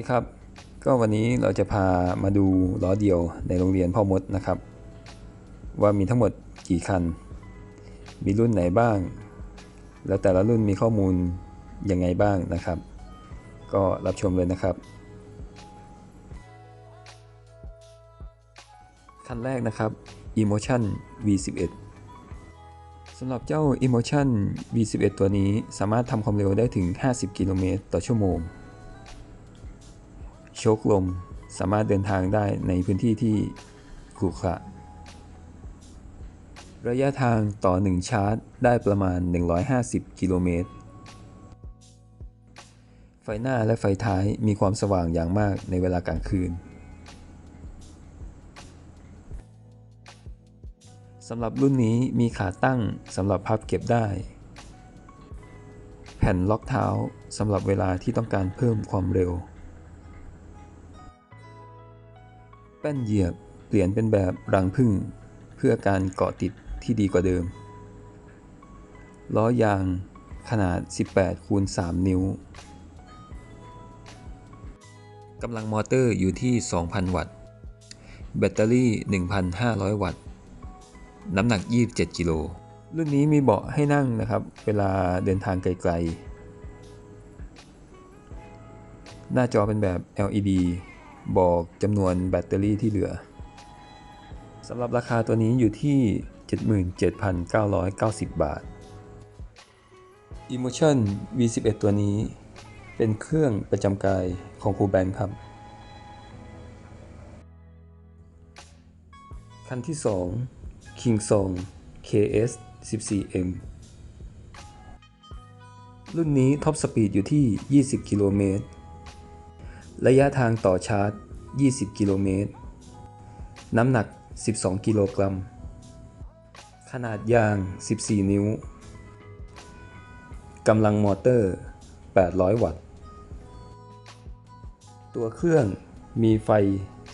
ีครับ ก็วันนี้เราจะพามาดูล้อเดียวในโรงเรียนพ่อมดนะครับ ว่ามีทั้งหมดกี่คัน มีรุ่นไหนบ้าง แล้วแต่ละรุ่นมีข้อมูลยังไงบ้างนะครับ ก็รับชมเลยนะครับ คันแรกนะครับ Emotion V11 สำหรับเจ้า Emotion V11 ตัวนี้สามารถทำความเร็วได้ถึง 50 กิโลเมตรต่อชั่วโมง โชคลม สามารถเดินทางได้ในพื้นที่ที่ขรุขระระยะทางต่อ 1 ชาร์จได้ประมาณ 150 กิโลเมตร ไฟหน้าและไฟท้ายมีความสว่างอย่างมากในเวลากลางคืนสำหรับรุ่นนี้มีขาตั้งสำหรับพับเก็บได้ แผ่นล็อกเท้าสำหรับเวลาที่ต้องการเพิ่มความเร็ว แป้นเหยียบเปลี่ยนเป็นแบบรังผึ้งเพื่อการเกาะติดที่ดีกว่าเดิม ล้อยางขนาด 18 คูณ 3 นิ้ว กำลังมอเตอร์อยู่ที่ 2,000 วัตต์ แบตเตอรี่ 1,500 วัตต์ น้ำหนัก 27 กิโล รุ่นนี้มีเบาะให้นั่งนะครับ เวลาเดินทางไกลๆ หน้าจอเป็นแบบ LED บอกจำนวนแบตเตอรี่ที่เหลือสำหรับราคาตัวนี้อยู่ที่ 77,990 บาท Emotion V11 ตัวนี้เป็นเครื่องประจำกายของครูแบงค์ครับ คันที่ 2 King Song KS 14M รุ่นนี้ท็อปสปีดอยู่ที่ 20 กิโลเมตร ระยะทางต่อชาร์จ 20 กิโลเมตร น้ำหนัก 12 กิโลกรัม ขนาดยาง 14 นิ้ว กำลังมอเตอร์ 800 วัตต์ ตัวเครื่องมีไฟ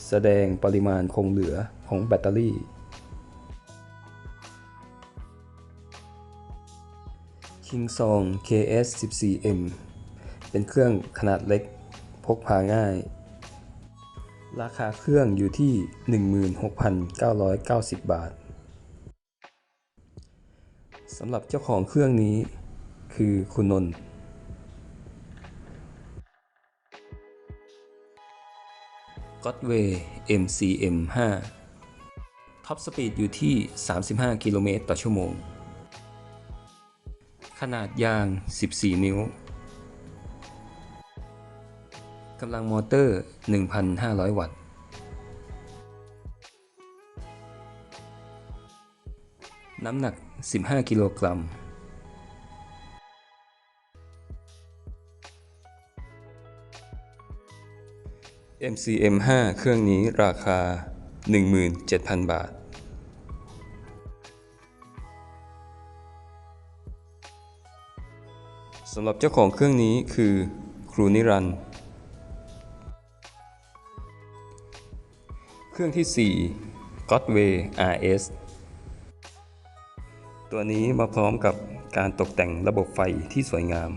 แสดงปริมาณคงเหลือของแบตเตอรี่ King Song KS 14M เป็นเครื่องขนาดเล็ก พกพาง่าย ราคาเครื่องอยู่ที่ 16,990 บาทสำหรับเจ้าของเครื่องนี้คือคุณนนท์ Godway MCM 5ท็อปสปีดอยู่ที่ 35 กิโลเมตรต่อชั่วโมง ขนาดยาง 14 นิ้ว กำลังมอเตอร์ 1,500 วัตต์ น้ำหนัก 15 กิโลกรัม MCM 5 เครื่องนี้ราคา 17,000 บาท สำหรับเจ้าของเครื่องนี้คือครูนิรันด เครื่องที่ 4 Godway RS ตัวนี้มาพร้อมกับการตกแต่งระบบไฟที่สวยงาม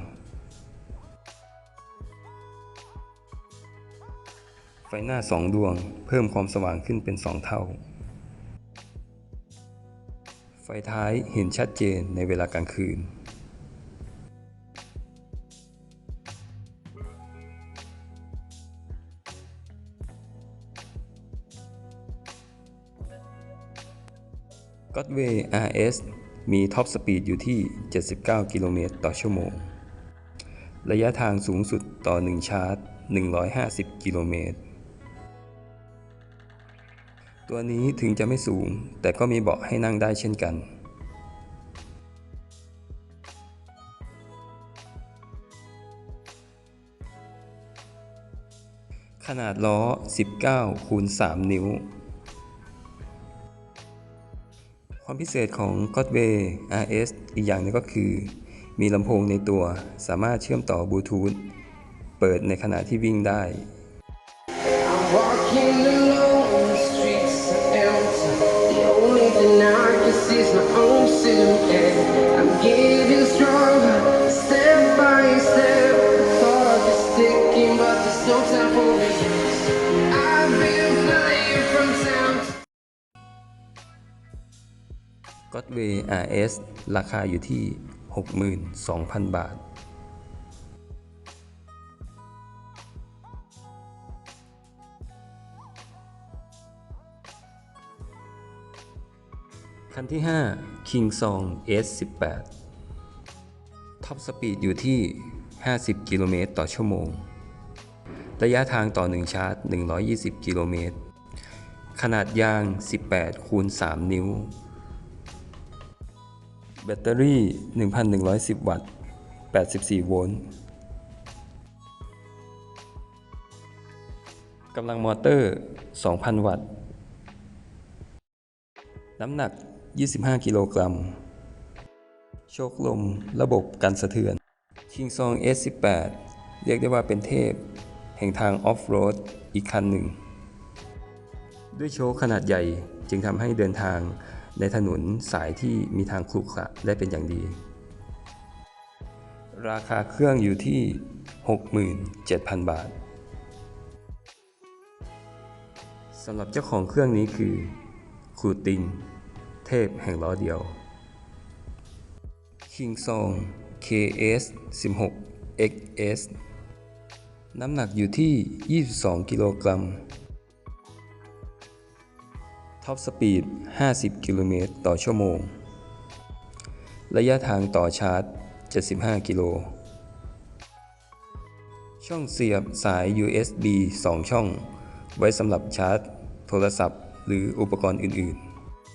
ไฟหน้า 2 ดวงเพิ่มความสว่างขึ้นเป็น 2 เท่า ไฟท้ายเห็นชัดเจนในเวลากลางคืน Godway RS มีท็อปสปีดอยู่ที่ 79 กิโลเมตรต่อชั่วโมง ระยะทางสูงสุดต่อ 1 ชาร์จ 150 กิโลเมตร ตัวนี้ถึงจะไม่สูง แต่ก็มีเบาะให้นั่งได้เช่นกันขนาดล้อ 19 คูณ 3 นิ้ว ความพิเศษของ Godway RS อีกอย่างหนึงก็คือ มีลำโพงในตัวสามารถเชื่อมต่อบลูทูธเปิดในขณะที่วิ่งได้ Walking alone, the Godway RS ราคาอยู่ที่ 62,000 บาท คันที่ 5 King Song S18 ท็อปสปีดอยู่ที่ 50 กิโลเมตรต่อชั่วโมง ระยะทางต่อ 1 ชาร์จ 120 กิโลเมตร ขนาดยาง 18คูณ3นิ้ว แบตเตอรี่ 1,110 วัตต์ 84 โวลต์ กำลังมอเตอร์ 2,000 วัตต์ น้ำหนัก 25 กิโลกรัม โชคลม ระบบกันสะเทือน King Song S18 เรียกได้ว่าเป็นเทพ แห่งทางออฟโรดอีกคันหนึ่ง ด้วยโชว์ขนาดใหญ่จึงทำให้เดินทาง ในถนนสายที่มีทางขรุขระได้เป็นอย่างดี ราคาเครื่องอยู่ที่ 67,000 บาทสำหรับเจ้าของเครื่องนี้คือครูตินเทพแห่งล้อเดียว King Song KS 16 XS น้ำหนักอยู่ที่ 22 กิโลกรัม ท็อปสปีด 50 กิโลเมตรต่อชั่วโมง ระยะทางต่อชาร์จ 75 กิโล ช่องเสียบสาย USB 2 ช่อง ไว้สำหรับชาร์จ โทรศัพท์ หรืออุปกรณ์อื่น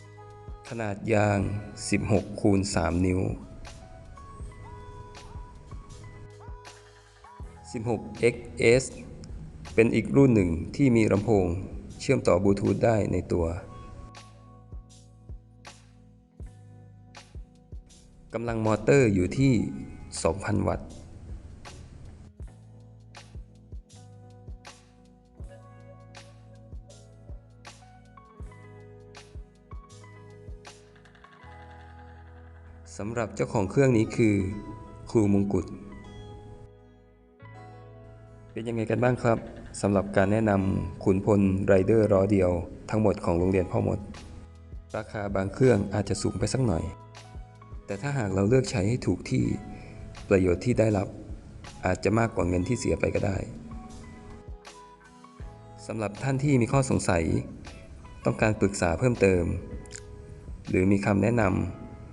ๆ ขนาดยาง 16 คูณ 3 นิ้ว 16XS เป็นอีกรุ่นหนึ่งที่มีลำโพงเชื่อมต่อบลูทูธได้ในตัว กำลังมอเตอร์อยู่ที่ 2,000 วัตต์ สำหรับเจ้าของเครื่องนี้คือครูมงกุฎ เป็นยังไงกันบ้างครับสำหรับการแนะนำขุนพลไรเดอร์ล้อเดียวทั้งหมดของโรงเรียนพ่อมด ราคาบางเครื่องอาจจะสูงไปสักหน่อย แต่ถ้าหากเราเลือกใช้ให้ถูกที่ประโยชน์ที่ได้รับ อาจจะมากกว่าเงินที่เสียไปก็ได้สำหรับท่านที่มีข้อสงสัย ต้องการปรึกษาเพิ่มเติม หรือมีคำแนะน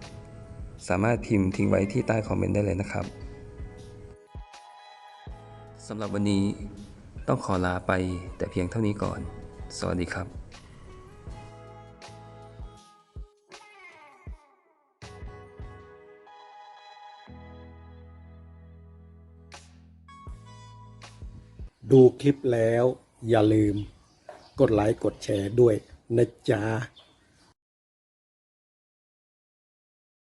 ำสามารถพิมพ์ทิ้งไว้ที่ใต้คอมเมนต์ได้เลยนะครับสำหรับวันนี้ต้องขอลาไปแต่เพียงเท่านี้ก่อน สวัสดีครับ ดูคลิปแล้วอย่าลืม กดไลค์กดแชร์ด้วยนะจ๊ะ